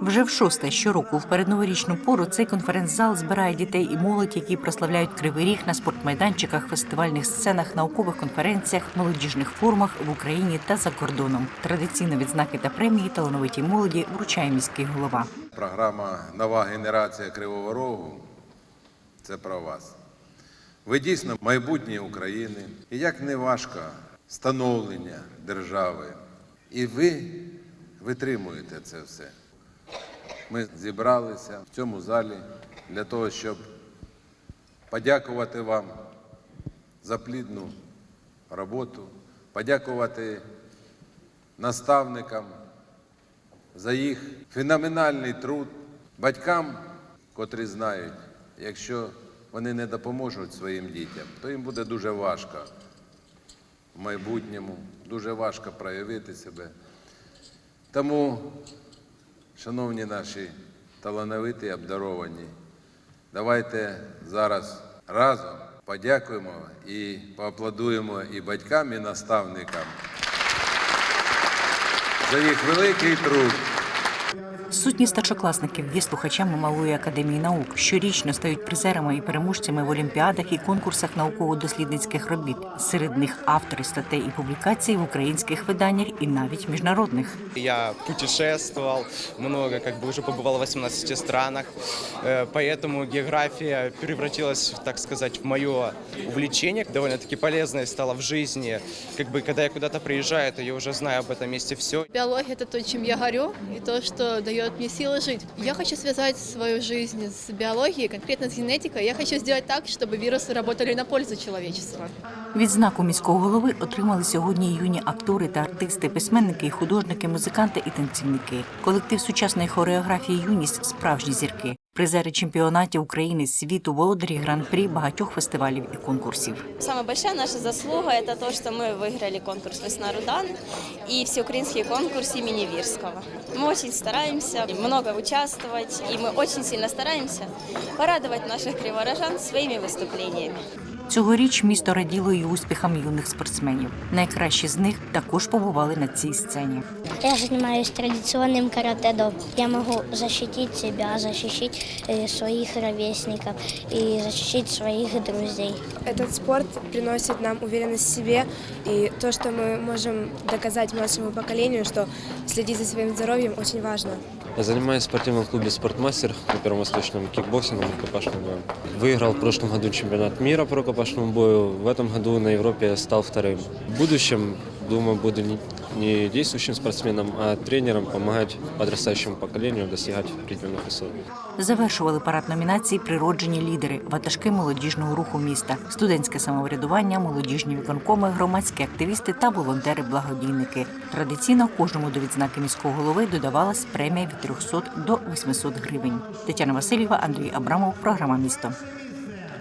Вже в шосте щороку в передноворічну пору цей конференц-зал збирає дітей і молодь, які прославляють кривий ріг на спортмайданчиках, фестивальних сценах, наукових конференціях, молодіжних форумах в Україні та за кордоном. Традиційно відзнаки та премії талановитій молоді вручає міський голова. Програма Нова генерація Кривого Рогу це про вас. Ви дійсно майбутнє України. І як не важко становлення держави. І ви витримуєте це все. Ми зібралися в цьому залі для того, щоб подякувати вам за плідну роботу, подякувати наставникам за їх феноменальний труд, батькам, котрі знають, якщо вони не допоможуть своїм дітям, то їм буде дуже важко в майбутньому, дуже важко проявити себе. Тому, шановні наші талановиті, обдаровані, давайте зараз разом подякуємо і поаплодуємо і батькам, і наставникам за їх великий труд. Сотні старшокласників є слухачами Малої академії наук. Щорічно стають призерами і переможцями в олімпіадах і конкурсах науково-дослідницьких робіт. Серед них автори статей і публікацій в українських виданнях і навіть міжнародних. Я путешествовал много, как бы уже побывал в 18 странах, э, поэтому география превратилась, так сказать, в мое увлечение, довольно-таки полезное стало в жизни. Как бы, когда я куда-то приезжаю, то я уже знаю об этом месте все. Биология – это то, чем я горю, и то, что дает мне силы жить. Я хочу связать свою жизнь с биологией, конкретно с генетикой. Я хочу сделать так, чтобы вирусы работали на пользу человечества. Відзнаку міського голови отримали сьогодні юні актори та артисти, письменники, і художники, музиканти і танцівники. Колектив сучасної хореографії Юність справжні зірки. Призери чемпіонатів України світу, володарі гран-прі багатьох фестивалів і конкурсів. Самая большая наша заслуга – это то, что мы выиграли конкурс «Весна Рудан» и всеукраинский конкурс имени Вирского. Мы очень стараемся много участвовать, и мы очень сильно стараемся порадовать наших криворожан своими выступлениями. Цьогоріч місто раділо і успіхам юних спортсменів. Найкращі з них також побували на цій сцені. Я занимаюсь традиционным каратэ-до. Я могу защитить себя, защитить э, своих ровесников и защитить своих друзей. Этот спорт приносит нам уверенность в себе и то, что мы можем доказать младшему поколению, что следить за своим здоровьем очень важно. Я занимаюсь в спортивном клубе «Спортмастер» на Первом Восточном кикбоксингом и рукопашным боем. Выиграл в прошлом году чемпионат мира по рукопашному бою. В этом году на Европе я стал вторым. В будущем, думаю, буду не, не действующим спортсменом, а тренером, помогать подрастающему поколению достигать определенных высот. Завершували парад номінацій природжені лідери, ватажки молодіжного руху міста, студентське самоврядування, молодіжні виконкоми, громадські активісти та волонтери-благодійники. Традиційно кожному до відзнаки міського голови додавалась премія від 300 до 800 гривень. Тетяна Васильєва, Андрій Абрамов, програма місто.